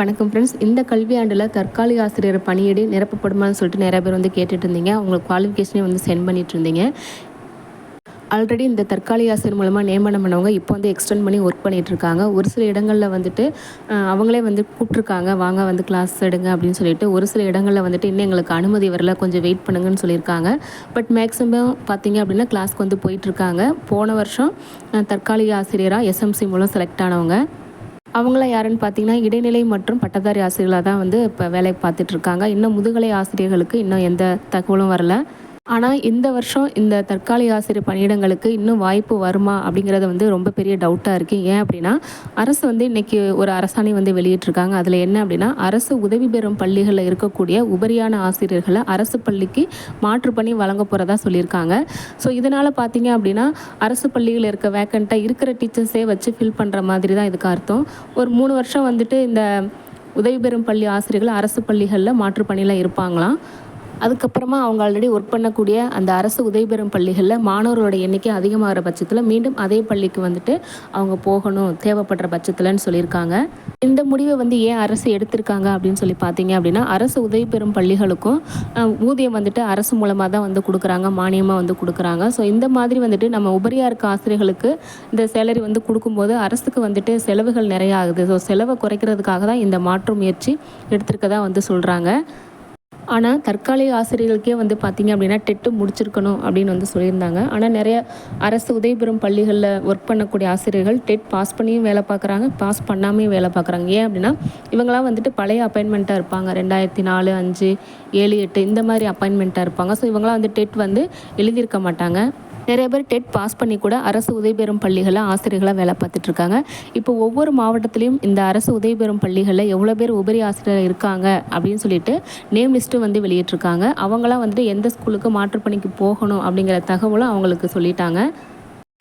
வணக்கம் ஃப்ரெண்ட்ஸ் இந்த கல்வியாண்டில் தற்காலிக ஆசிரியர் பணியிடை நிரப்பப்படுமான்னு சொல்லிட்டு நிறைய பேர் வந்து கேட்டுட்டு இருந்தீங்க. அவங்களுக்கு குவாலிஃபிகேஷனே வந்து சென்ட் பண்ணிட்டு இருந்தீங்க. ஆல்ரெடி இந்த தற்காலிக ஆசிரியர் மூலமாக நியமனம் பண்ணவங்க இப்போ வந்து எக்ஸ்டெண்ட் பண்ணி ஒர்க் பண்ணிட்டு இருக்காங்க. ஒரு சில இடங்களில் வந்துட்டு அவங்களே வந்து கூப்பிட்ருக்காங்க வாங்க வந்து கிளாஸ் எடுங்க அப்படின்னு சொல்லிட்டு ஒரு சில இடங்களில் வந்துட்டு இன்னும் எங்களுக்கு அனுமதி வரல. கொஞ்சம் வெயிட் பண்ணுங்கன்னு சொல்லியிருக்காங்க. பட் மேக்ஸிமம் பார்த்தீங்க அப்படின்னா கிளாஸ்க்கு வந்து போயிட்டுருக்காங்க போன வருஷம் தற்காலிக ஆசிரியராக எஸ்எம்சி மூலம் செலக்ட் ஆனவங்க. அவங்களாம் யாருன்னு பார்த்தீங்கன்னா இடைநிலை மற்றும் பட்டதாரி ஆசிரியர்களாக தான் வந்து இப்போ வேலை பார்த்துட்ருக்காங்க இன்னும் முதுகலை ஆசிரியர்களுக்கு இன்னும் எந்த தகவலும் வரல. ஆனால் இந்த வருஷம் இந்த தற்காலிக ஆசிரியர் பணியிடங்களுக்கு இன்னும் வாய்ப்பு வருமா அப்படிங்கிறது வந்து ரொம்ப பெரிய டவுட்டாக இருக்குது ஏன் அப்படின்னா அரசு வந்து இன்றைக்கி ஒரு அரசாணை வந்து வெளியிட்டிருக்காங்க. அதில் என்ன அப்படின்னா அரசு உதவி பெறும் பள்ளிகளில் இருக்கக்கூடிய உபரியான ஆசிரியர்களை அரசு பள்ளிக்கு மாற்று பணி வழங்க போகிறதா சொல்லியிருக்காங்க. ஸோ இதனால் பார்த்தீங்க அப்படின்னா அரசு பள்ளியில் இருக்க வேக்கண்ட்டாக இருக்கிற டீச்சர்ஸே வச்சு ஃபில் பண்ணுற மாதிரி தான் இதுக்கு அர்த்தம். ஒரு மூணு வருஷம் வந்துட்டு இந்த உதவி பெறும் பள்ளி ஆசிரியர்கள் அரசு பள்ளிகளில் மாற்று பணியில் இருப்பாங்களாம். அதுக்கப்புறமா அவங்க ஆல்ரெடி ஒர்க் பண்ணக்கூடிய அந்த அரசு உதவி பெறும் பள்ளிகளில் மாணவர்களோட எண்ணிக்கை அதிகமாகிற பட்சத்தில் மீண்டும் அதே பள்ளிக்கு வந்துட்டு அவங்க போகணும் தேவைப்படுற பட்சத்தில்னு சொல்லியிருக்காங்க. இந்த முடிவை வந்து ஏன் அரசு எடுத்திருக்காங்க அப்படின்னு சொல்லி பார்த்தீங்க அப்படின்னா அரசு உதவி பெறும் பள்ளிகளுக்கும் ஊதியம் வந்துட்டு அரசு மூலமாக தான் வந்து கொடுக்குறாங்க மானியமாக வந்து கொடுக்குறாங்க. ஸோ இந்த மாதிரி வந்துட்டு நம்ம உபரியாக இருக்க ஆசிரியர்களுக்கு இந்த சேலரி வந்து கொடுக்கும்போது அரசுக்கு வந்துட்டு செலவுகள் நிறைய ஆகுது. ஸோ செலவை குறைக்கிறதுக்காக தான் இந்த மாற்று முயற்சி எடுத்திருக்கதா வந்து சொல்கிறாங்க ஆனால் தற்காலிக ஆசிரியர்களுக்கே வந்து பார்த்தீங்க அப்படின்னா டெட்டு முடிச்சிருக்கணும் அப்படின்னு வந்து சொல்லியிருந்தாங்க. ஆனால் நிறைய அரசு உதவிபெறும் பள்ளிகளில் ஒர்க் பண்ணக்கூடிய ஆசிரியர்கள் டெட் பாஸ் பண்ணியும் வேலை பார்க்குறாங்க பாஸ் பண்ணாமையும் வேலை பார்க்குறாங்க ஏன் அப்படின்னா இவங்களாம் வந்துட்டு பழைய அப்பாயின்மெண்ட்டாக இருப்பாங்க. ரெண்டாயிரத்தி நாலு அஞ்சு ஏழு எட்டு இந்த மாதிரி அப்பாயின்மெண்ட்டாக இருப்பாங்க. ஸோ இவங்களாம் வந்து டெட் வந்து எழுதியிருக்க மாட்டாங்க. நிறைய பேர் டெட் பாஸ் பண்ணி கூட அரசு உதவி பெறும் பள்ளிகளில் ஆசிரியர்களாக வேலை பார்த்துட்டு இருக்காங்க இப்போ ஒவ்வொரு மாவட்டத்திலையும் இந்த அரசு உதவி பெறும் பள்ளிகளில் எவ்வளோ பேர் உபரி ஆசிரியர் இருக்காங்க அப்படின்னு சொல்லிட்டு நேம் லிஸ்ட்டு வந்து வெளியிட்டிருக்காங்க அவங்களாம் வந்துட்டு எந்த ஸ்கூலுக்கு மாற்றுப்பணிக்கு போகணும் அப்படிங்கிற தகவலும் அவங்களுக்கு சொல்லிட்டாங்க.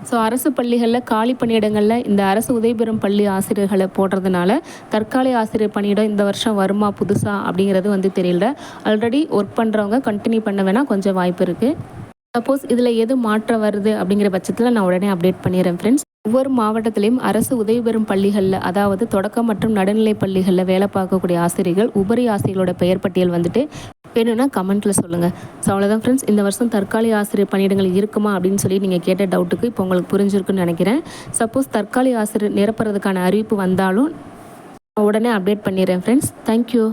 ஸோ அரசு பள்ளிகளில் காலி பணியிடங்களில் இந்த அரசு உதவி பெறும் பள்ளி ஆசிரியர்களை போடுறதுனால தற்காலிக ஆசிரியர் பணியிடம் இந்த வருஷம் வருமா புதுசா அப்படிங்கிறது வந்து தெரியல. ஆல்ரெடி ஒர்க் பண்ணுறவங்க கண்டினியூ பண்ண வேணால் கொஞ்சம் வாய்ப்பு இருக்குது சப்போஸ் இதில் எது மாற்றம் வருது அப்படிங்கிற பட்சத்தில் நான் உடனே அப்டேட் பண்ணிடுறேன் ஃப்ரெண்ட்ஸ் ஒவ்வொரு மாவட்டத்திலையும் அரசு உதவி பெறும் பள்ளிகளில் அதாவது தொடக்க மற்றும் நடுநிலை பள்ளிகளில் வேலை பார்க்கக்கூடிய ஆசிரியர்கள் உபரி ஆசிரியர்களோட பெயர் பட்டியல் வந்துட்டு வேணும்னா கமெண்ட்டில் சொல்லுங்கள் ஸோ அவ்வளோதான் ஃப்ரெண்ட்ஸ் இந்த வருஷம் தற்காலிக ஆசிரியர் பணியிடங்கள் இருக்குமா அப்படின்னு சொல்லி நீங்கள் கேட்ட டவுட்டுக்கு இப்போ உங்களுக்கு புரிஞ்சிருக்குன்னு நினைக்கிறேன். சப்போஸ் தற்காலிக ஆசிரியர் நிரப்புறதுக்கான அறிவிப்பு வந்தாலும் நான் உடனே அப்டேட் பண்ணிடுறேன் ஃப்ரெண்ட்ஸ் தேங்க்யூ